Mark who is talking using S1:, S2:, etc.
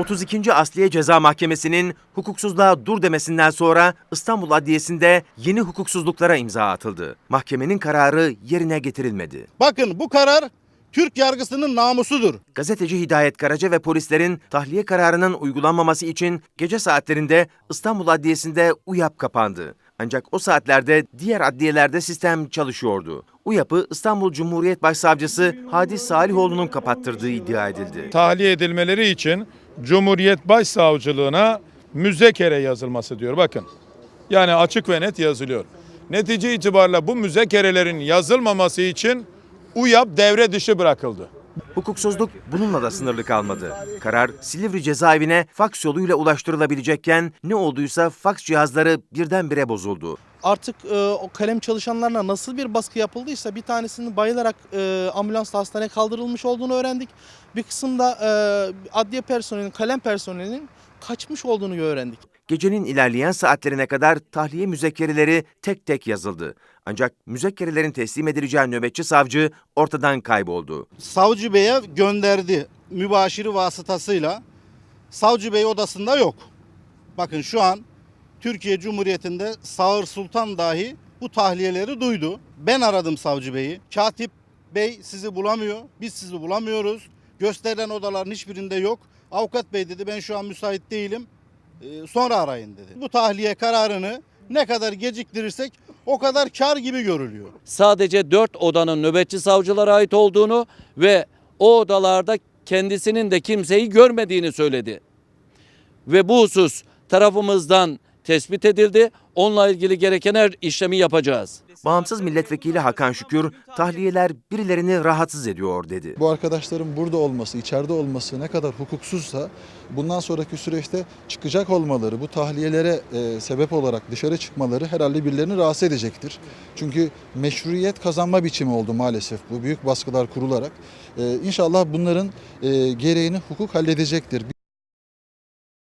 S1: 32. Asliye Ceza Mahkemesi'nin hukuksuzluğa dur demesinden sonra İstanbul Adliyesi'nde yeni hukuksuzluklara imza atıldı. Mahkemenin kararı yerine getirilmedi.
S2: Bakın bu karar Türk yargısının namusudur.
S1: Gazeteci Hidayet Karaca ve polislerin tahliye kararının uygulanmaması için gece saatlerinde İstanbul Adliyesi'nde UYAP kapandı. Ancak o saatlerde diğer adliyelerde sistem çalışıyordu. UYAP'ı İstanbul Cumhuriyet Başsavcısı Hadi Salihoğlu'nun kapattırdığı iddia edildi.
S3: tahliye edilmeleri için Cumhuriyet Başsavcılığına müzekere yazılması diyor. Bakın. Yani açık ve net yazılıyor. Netice itibariyle bu müzekerelerin yazılmaması için UYAP devre dışı bırakıldı.
S1: Hukuksuzluk bununla da sınırlı kalmadı. Karar Silivri cezaevine faks yoluyla ulaştırılabilecekken ne olduysa faks cihazları birdenbire bozuldu.
S4: artık e, o kalem çalışanlarına nasıl bir baskı yapıldıysa bir tanesinin bayılarak e, ambulansla hastaneye kaldırılmış olduğunu öğrendik. Bir kısımda e, adliye personelinin, kalem personelinin kaçmış olduğunu öğrendik.
S1: Gecenin ilerleyen saatlerine kadar tahliye müzekkereleri tek tek yazıldı. Ancak müzekkerelerin teslim edileceği nöbetçi savcı ortadan kayboldu.
S2: Savcı Bey'e gönderdi mübaşiri vasıtasıyla. Savcı Bey odasında yok. Bakın şu an Türkiye Cumhuriyeti'nde Sağır Sultan dahi bu tahliyeleri duydu. Ben aradım Savcı Bey'i. Katip Bey sizi bulamıyor. Biz sizi bulamıyoruz. Gösterilen odaların hiçbirinde yok. Avukat Bey dedi ben şu an müsait değilim. Ee, sonra arayın dedi. Bu tahliye kararını ne kadar geciktirirsek o kadar kar gibi görülüyor.
S5: sadece 4 odanın nöbetçi savcılara ait olduğunu ve o odalarda kendisinin de kimseyi görmediğini söyledi. Ve bu husus tarafımızdan tespit edildi. Onunla ilgili gereken her işlemi yapacağız.
S1: Bağımsız milletvekili Hakan Şükür, tahliyeler birilerini rahatsız ediyor dedi.
S6: Bu arkadaşların burada olması, içeride olması ne kadar hukuksuzsa bundan sonraki süreçte çıkacak olmaları, bu tahliyelere e, sebep olarak dışarı çıkmaları herhalde birilerini rahatsız edecektir. Çünkü meşruiyet kazanma biçimi oldu maalesef bu büyük baskılar kurularak. E, inşallah bunların e, gereğini hukuk halledecektir.